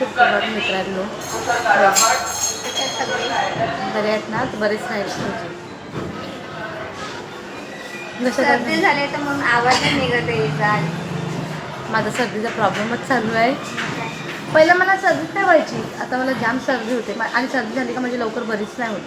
सुप्रभात मित्रांनो. बरे आहेत ना? बरेच जसं सर्दी झाले तर म्हणून आवाज नाही निघत आहे याचा. माझा सर्दीचा प्रॉब्लेमच चालू आहे. पहिलं मला सर्दीच नाही व्हायची. आता मला जाम सर्दी होते. आणि सर्दी झाली का म्हणजे लवकर बरीच नाही होत.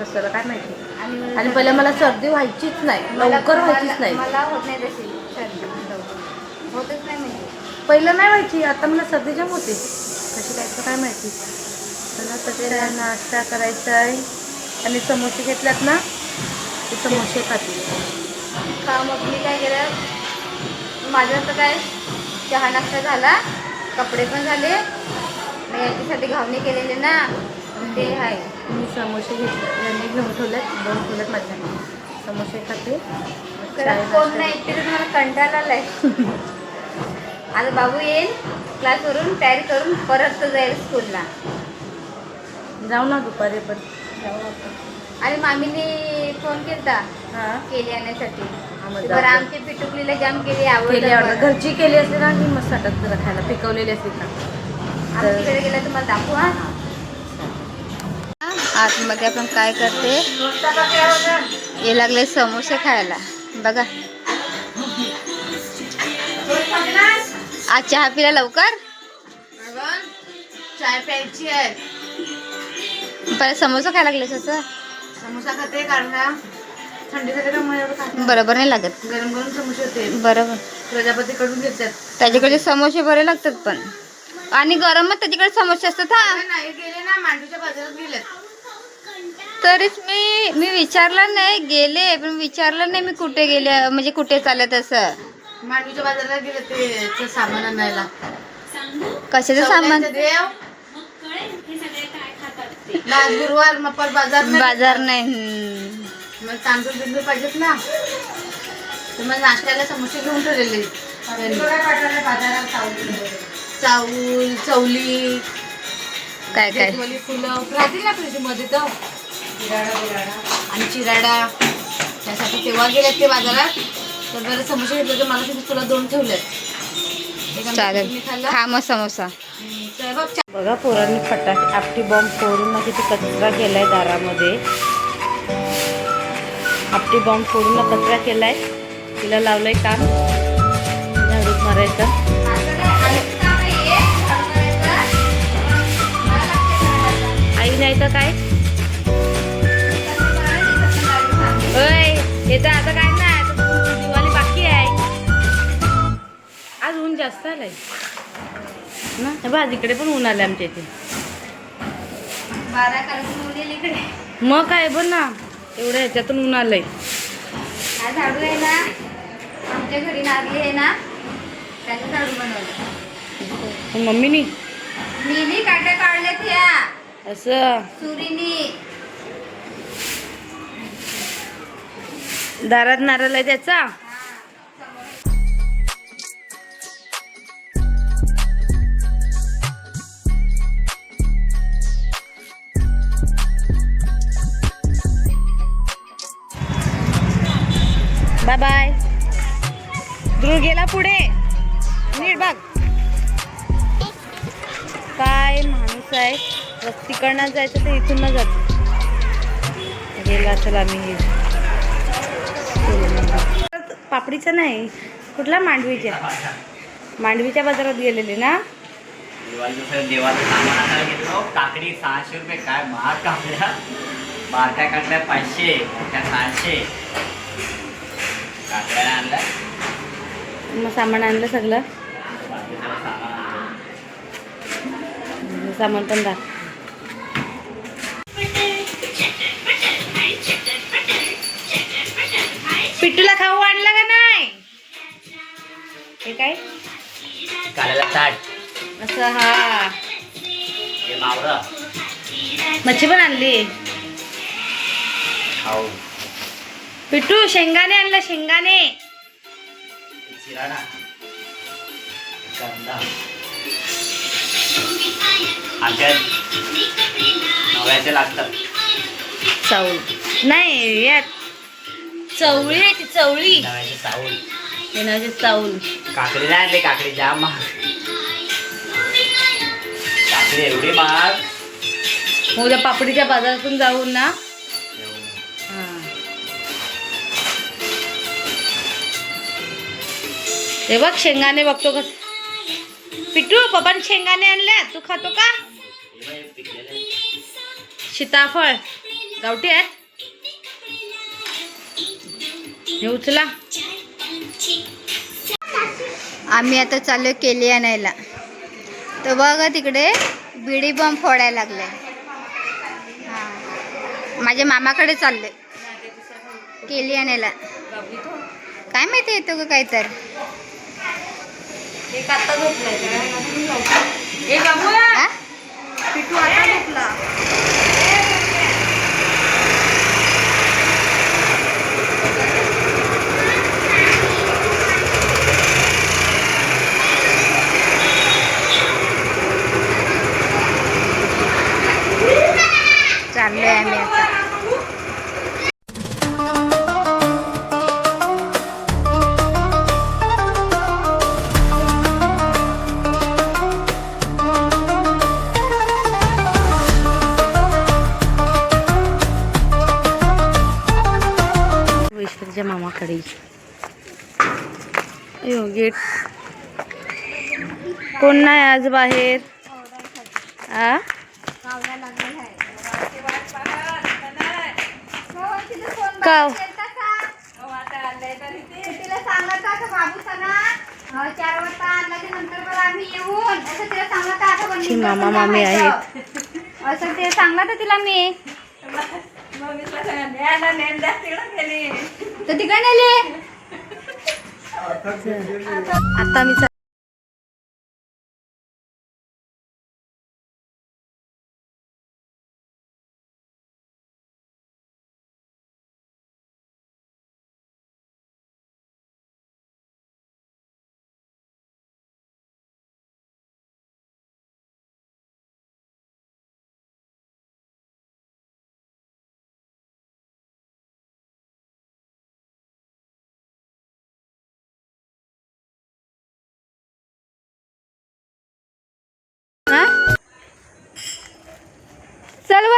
कसं काय माहिती. आणि पहिलं मला सर्दी व्हायचीच नाही. लवकर व्हायचीच नाही. मला होत नाही तशी सर्दी. होतच नाही. पहिलं नाही व्हायची आता मला सर्दी जाम होते. कशी काय काय माहिती? चला तर नाश्ता करायचा आहे. आणि समोसे घेतल्यात ना ते समोसे खातील. का मग मी काय केलं? माझं तर काय? चहा नाश्ता झाला कपडे पण झाले मग याच्यासाठी घावणे केलेले ना ते आहे. मी समोसे घेतले यांनी घेऊन ठेवलेत दोन ठेवलेत माझ्या. समोसे खाते कोण. नाही ते मला कंटाळा आलाय. आता बाबू येईल क्लासवरून तयारी करून परत तो जाईल स्कूलला जाऊ ना दुपारी पण. आणि मामीने फोन केलता हां. केली आणण्यासाठी. जाऊ बरं दे. आमच्या पिटुकलीला जाम केली केली आवडलं. घरची केली असते ना की मस्त वाटत जरा खायला. पिकवलेली असते ना आम्ही तिकडे गेलं तर मला दाखवू हा. आतमध्ये आपण काय करते? हे लागले समोसे खायला. बघा. आज चहा पिला लवकर? चाय प्यायची आहे. पहिले समोसा खायला लागले समोसा खाते कारण. बरोबर नाही लागत. गरम गरम समोसे होते. बरोबर. घेतात. त्याच्याकडे समोसे बरे लागतात पण. आणि गरमच त्याच्याकडे समोसे असतात हा. नाही गेले ना मांडूच्या बाजारात गेलेत. तरीच मी मी विचारलं नाही गेले पण विचारलं नाही मी कुठे गेले म्हणजे कुठे चालत असं. मांडूच्या बाजारात गेले ते ते सामान आणायला. कशाचं सामान? आज गुरुवार मप्पर बाजार नाही. बाजार नाही. हम्म. मग तांदूळ बिंदूळ पाहिजेत ना. तर मग नाश्त्याला समोसे घेऊन ठेवलेले. चाऊल चवली काय काय? फुलं. राहतील ना फ्रीजमध्ये तर. आणि चिराडा. त्यासाठी तेव्हा गेलेत ते बाजारात? तर समोसे घेतले मला तिथे तुला दोन ठेवलेत. एक आमच्या चालेल. खा मग समोसा. बघ, पोरांनी फटाके आपटी बॉम्ब फोडून ना किती कचरा केलाय दारामध्ये. आपटी बॉम्ब फोडून ना कचरा केलाय. तिला लावलंय काम झाडूत मारायचं. आई नाही तर काय? जास्त आलंय. ना इकडे पण ऊन आलंय आमच्या इथे. मग काय बघ ना. एवढ्या ह्याच्यातून ऊन आलंय. झाडू आहे ना आमच्या घरी नारली आहे ना त्याचं झाडू बनवलं. मम्मीनी? काट्या काढल्यात असं. सुरीनी. दारात नारळ आहे त्याचा? ध्रुव गेला पुढे. नीट बघ. काय माणूस आहे. तिकडनं जायचं तर इथून न जात. गेला चला मी हे. पापडीचं नाही. कुठला मांडवीच्या? मांडवीच्या बाजारात गेलेले ना? देवाचं सामान आणायला घेतलो काकडी सहाशे रुपये. काय महाग काकड्या? बारक्या काकड्या पाचशे मोठ्या सहाशे. काकड्या आणल्या. मग सामान आणलं सगळं. सामान पण दाख. पिट्टूला खाऊ आणला का नाही? हे काय? काल्याला ताट असं हा. मच्छी पण आणली. पिट्टू शेंगाने आणलं शेंगाने. चिराणा कांदा आमच्या नव्याचे लागतात. चवळी. नाही यात. चवळी आहे ती चवळी. नव्याचे साऊल. येण्याचे चावल काकडी नाही आणली काकडी जाम महाग ते एवढी महाग. उद्या पापडीच्या बाजारातून जाऊन ना हे बघ शेंगाने बघतो कस पिटू पप्पाने शेंगाने आणल्या. तू खातो का? सीताफळ. गावठी आहेत? हे उचला. आम्ही आता चाललो केली आणायला. तर बघा तिकडे बिडी बॉम्ब फोडायला लागले. माझ्या मामाकडे चालले केली आणायला. काय माहिती येतो का काय तर एक आता झोपलाय बाबू! हा? पिटू आता झोपला. चाललोय आम्ही आता. माझ्या मामाकडे. अयो गेट. कोण नाही आज बाहेर? आ? काव. मामा मामी आहेत असं ते सांगला तर तिला मी. तर तिकडे नेले. आता मी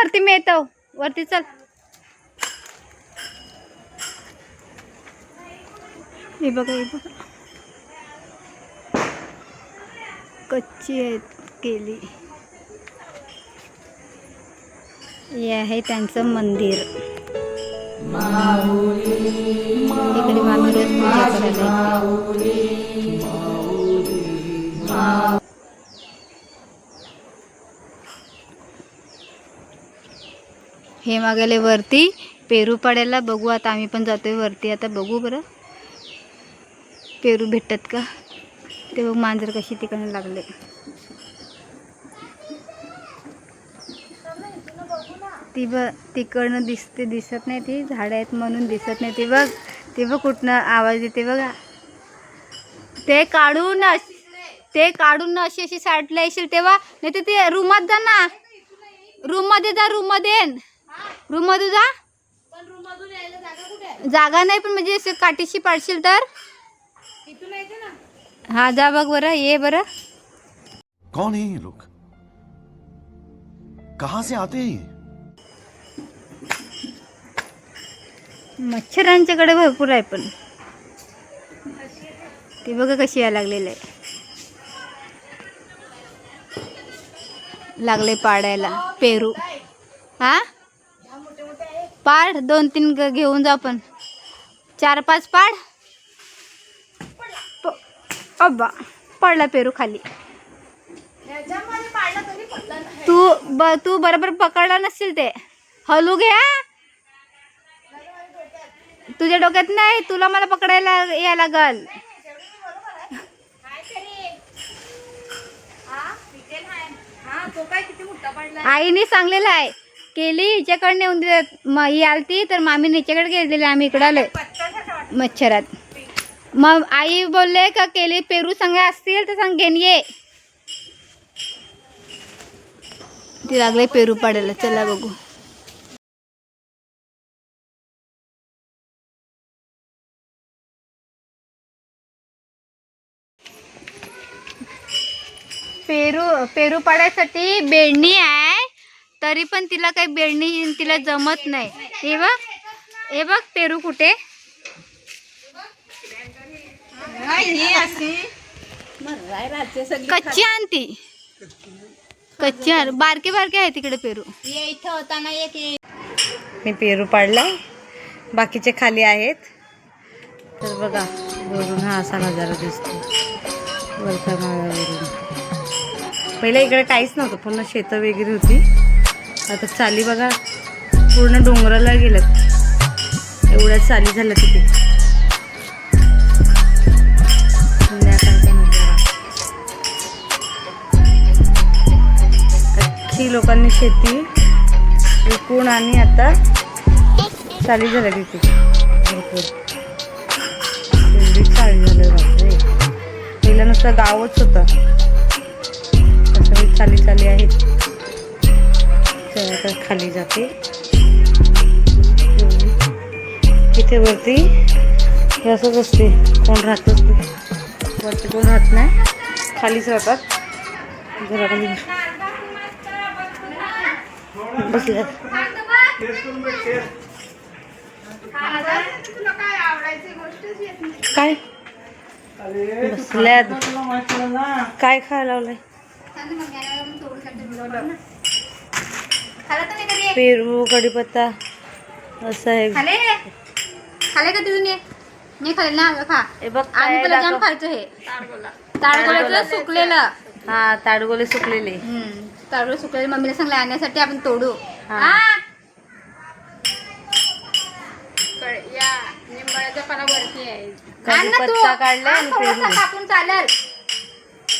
वरती मी येतो वरती चल. हे बघा हे बघा. कच्ची आहेत केली. हे आहे त्यांचं मंदिर. इकडे मामी रोज पूजा करायला हे मागेले वरती पेरू पडायला बघू आता आम्ही पण जातोय वरती. आता बघू बरं. पेरू भेटतात का? ते बघ मांजर कशी तिकडे लागले. ती बघ तिकडनं दिसते दिसत नाही ती. झाडं आहेत म्हणून दिसत नाही ती बघ. ती बघ कुठनं आवाज येते बघा. ते काढून ते काढून अशी अशी साईडला येशील तेव्हा. नाही तर ते रूमात जा ना. रूममध्ये जा रूममध्ये. रूममध्ये जा रूम जागा नाही पण म्हणजे असं काठीशी पाडशील तर. हा जा बघ बरं ये बरं. कौन है ये लोग? कहां से आते हैं ये? मच्छरांच्याकडे भरपूर आहे पण. ते बघा कशी यायला लागलेलं आहे. लागले पाडायला पेरू. हा? पाड दोन तीन ग- घेऊन जा पण. चार पाच पाड. अब्बा पडला पेरू खाली. तू ब तू बरोबर पकडला नसशील ते. हलू घ्या तुझ्या डोक्यात नाही तुला मला पकडायला यायला लागल. आईने सांगलेलं आहे. केली हिच्याकडे नेऊन दिलं. ही ही आलती तर मामीने हिच्याकडे गेलेली आम्ही इकडं आलोय. मच्छरात. मग आई बोलले का केली पेरू संगे असतील तर सांग घेऊन ये. ती लागले पेरू पाडायला. चला बघू. पेरू पेरू पाडायसाठी बेडणी आहे. तरी पण तिला काही बेडणी तिला जमत नाही. हे बघ हे बघ पेरू कुठे? कच्ची आणती कच्ची आण. बारके बारके आहे तिकडे पेरू. मी पेरू पाडलाय बाकीचे खाली आहेत. तर बघा वरून हा असा नजारा दिसतो. माळ्यावरून पहिला इकडे काहीच नव्हतं पूर्ण शेतं वगैरे होती. आता चाली बघा पूर्ण डोंगराला गेल्यात. एवढ्या चाली झाल्या तिथे. म्हणजे अख्खी लोकांनी शेती विकून आणि आता चाली झाल्या तिथे. भरपूर. चाली झालं बापरे. पहिलं नुसतं गावच होतं. तसं चाली चाली आहेत. चला खाली जाते. इथे वरती हे असंच असते. कोण राहतच नाही वरती कोण राहत नाही. खालीच राहतात. घराखाली बसल्या. काय? बसल्यात. काय खायला लावलंय? पेरू कढीपत्ता असं आहे खाले? खाले का नाही खाले ना खा. हे बघ आम्ही काय तुला जाम दाखव. खायचं हे. ताडगोळ्याचं सुकलेलं. हा ताडगोले सुकलेले. ताडगोळे सुकलेलं. मम्मीला सांगलं आणण्यासाठी आपण तोडू. हा. हा आण ना तू. कढीपत्ता काढलाय आणि पेरू. कापून चालेल.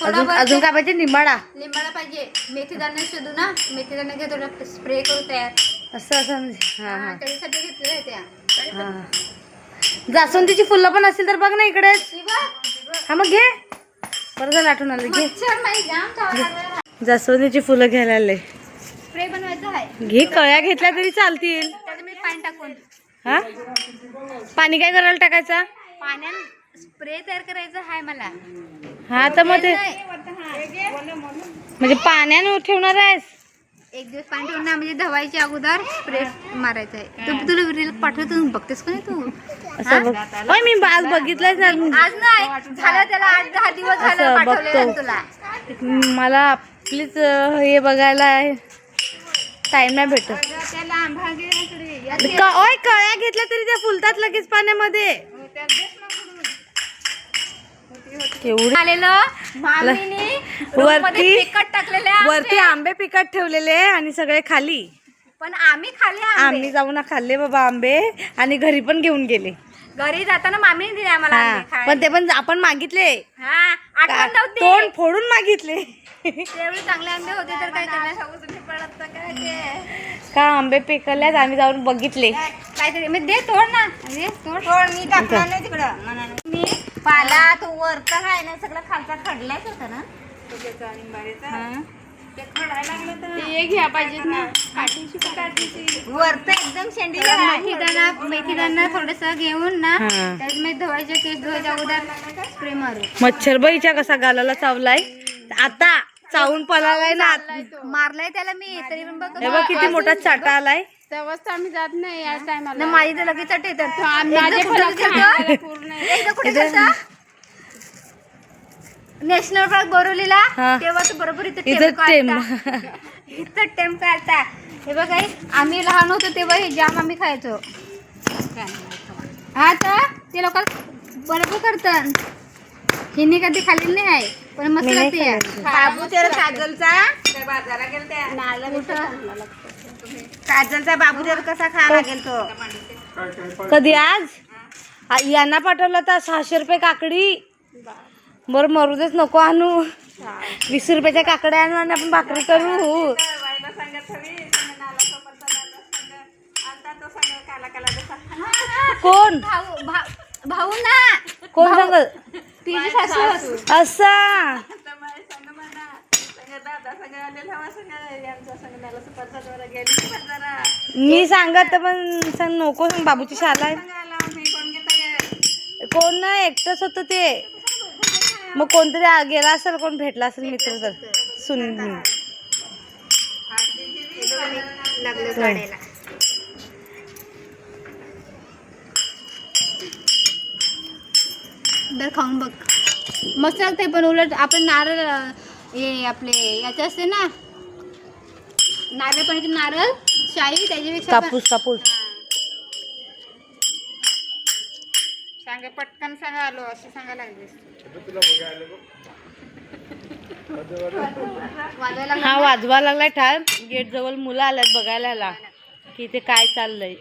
अजून अजून काय पाहिजे? निंबाडा लिंबाला पाहिजे. मेथी दाणे शोधू ना. मेथी दाणे घे थोडं स्प्रे करू तयार. असं असं म्हणजे हा हा त्या. हा. जास्वंदीची फुलं पण असतील तर बघ ना इकडे. बघ, हा मग घे. बरं झालं आठवण आलं घे. मच्छर नाही जाम चावला जास्वंदीची फुलं घ्यायला आले. स्प्रे बनवायचा आहे. घे कळ्या घेतल्या तरी चालतील. त्यात मी पाणी टाकून. हा? पाणी काय करायला टाकायचा? पाण्यात स्प्रे तयार करायचा आहे मला. हा तर मग ते म्हणजे पाण्यानं ठेवणार आहेस? एक दिवस पाणी ठेवून ना म्हणजे धवायच्या अगोदर स्प्रे मारायचा आहे तू तुला रील पाठवतो बघतेस का नाही तू? असं बघ. होय मी आज बघितलंच नाही. आज नाही. झालं त्याला आठ दहा दिवस झालं असं पाठवलेलं बघतो. तुला. मला आपलीच अं, हे बघायला टाइम नाही भेटत. क- ओय कळ्या घेतल्या तरी त्या फुलतात लगेच पाण्यामध्ये. आलेलं मामीने वरती- तिखट टाकलेले आंबे. वरती आंबे पिकट ठेवलेले आणि सगळे खाली. पण आम्ही खाल्ले आम्ही जाऊन खाल्ले बाबा आंबे आणि घरी पण घेऊन गेले. घरी जाताना मामीने दिले आम्हाला. पण ते पण आपण मागितले. हा तोंड फोडून मागितले. एवढे चांगले आंबे होते तर काय करणार का आंबे पिकल्यात आम्ही जाऊन बघितले. काहीतरी मी दे तोड ना. दे तोड मी टाकणार नाही तिकडं. पाला तो वरचा आहे ना सगळं खालचा खडलाच होता ना. ते खडायला लागलं तर वरचा एकदम शेंडी थोडस घेऊन ना. त्यात मी धुवायचे केस धुवायच्या अगोदर स्प्रे मारू. मच्छरबाईच्या कसा गालाला चावलाय? आता चावून पळालाय ना. आत- मारलाय त्याला मी तरी पण बघ. हे बघ किती मोठा चाटा आलाय. तेव्हाच आम्ही जात नाही या टायमाला ना माझी तर लगेच चट येतात माझे एकदा पण कुठं लक्षात गेलतो? नाही पूर्ण. एकदा कुठे गेलतो? नॅशनल पार्क बोरवलीला? हा. तेव्हा तर बरोबर इथं इथं टेम्पो टेम आलता. इथं टेम्पो आलता. हे बघ आम्ही लहान होतो तेव्हा हे जाम आम्ही खायचो. हा तर ते लोक बरोबर करतात. हिने कधी खाल्लेली नाही आहे पण मस्त लागते. बाबू तेरा काजलचा. काजलचा बाबू तेरा कसा खा लागेल तो? कधी आज? आ- यांना पाठवलं तर सहाशे रुपये काकडी. बरं मरू देच नको आणू. वीस रुपयाच्या काकड्या आणू आणि आपण भाकरी करू. कोण? भाऊ भाऊ भाऊ ना कोण सांगल तिची सासू असा. मी सांगत पण सांग नको सांग बाबूची शाला आहे. कोण नाही एकटंच होतं ते. मग कोणतरी आ- गेला असेल कोण भेटला असेल मित्र तर. सुनील. मी लागलं दर खाऊन बघ. मस्त लागते पण उलट आपण नारळ हे आपले याचे असते ना नारळ पाण्याचे नारळ शाही त्याच्यापेक्षा कापूस कापूस. सांगा पटकन सांगा आलो असं सांगा लागले वाजवायला हा वाजवा लागलाय ठार. गेट जवळ मुलं आल्यात बघायला ह्याला की इथे काय चाललंय.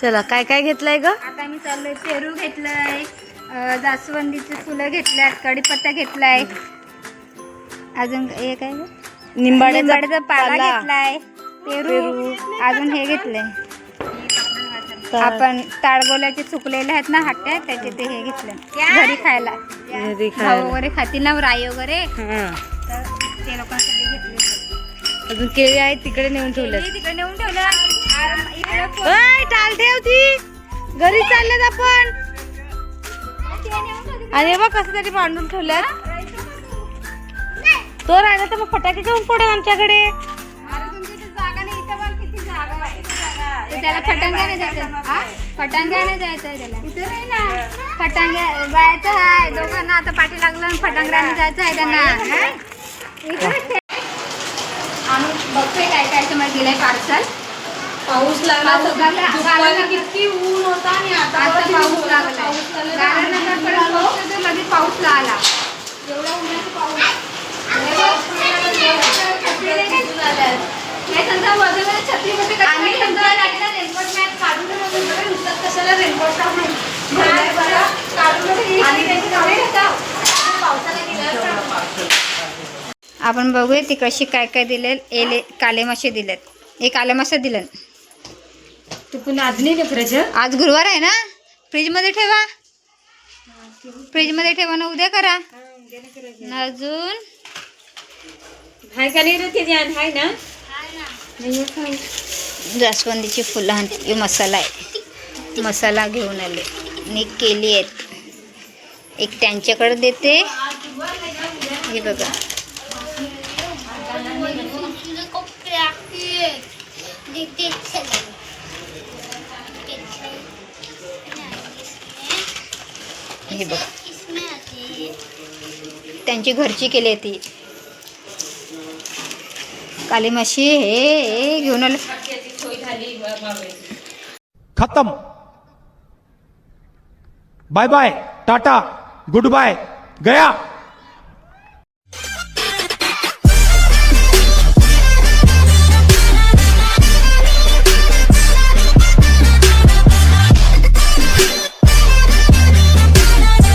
चला काय काय घेतलंय ग आता मी चाललोय पेरू घेतलंय जास्वंदीची फुलं घेतल्यात कढीपत्ता घेतलाय अजून हे काय? निंबाड्याचा पाला. घेतलाय पेरू. अजून हे घेतलंय आपण ताडगोल्याचे सुकलेले आहेत ना हट्ट्या त्याचे ते हे घेतलं घरी खायला. वगैरे खातील ना राई वगैरे ते घेतले अजून केळी आहेत तिकडे नेऊन ठेवल्यात. तिकडे नेऊन ठेवलं आराम- इकडे फो- ओय, टाल ठेव ती. घरी चालल्यात आपण. हे बघ कसं तरी मांडून ठेवल्यात. तो राहिला तर मग फटाके घेऊन पडेल आमच्याकडे. त्याला फटांग्याने जायचं? फटांग्याने जायचं आहे त्याला. फटांग्या जायचं आहे. दोघांना आता पाठी लागलं फटांग्याने जायचं आहे त्यांना. आम्ही बघतोय काय काय तुम्हाला दिलंय पार्सल पाऊस लागला लागला. दुपारी किती ऊन होता आणि आता आता पाऊस लागला लागला. गाड्यांनंतर परत लगेच पाऊस आला एवढा उन्हाचा पाऊस कशाला रेनकोट. काढून. आणि. पावसाला गेल्यावर आपण बघूया ती कशी काय काय दिले एले काले मासे दिलेत. हे काले मासे दिलेत. तू पुन्हा आज नाही फ्रेज आज गुरुवार आहे ना? फ्रीजमध्ये ठेवा. फ्रीजमध्ये ठेवा ना उद्या करा. न अजून? हाय का नाही रे ते ध्यान हाय ना? जास्वंदीची फुलं आणि मसाला आहे. मसाला घेऊन आले. आणि केली आहेत. एक त्यांच्याकडे देते. हे बघा. हे बघा. त्यांची घरची केली ती. काली माशी हे हे घेऊन आले. खत्म. Bye bye tata goodbye गया.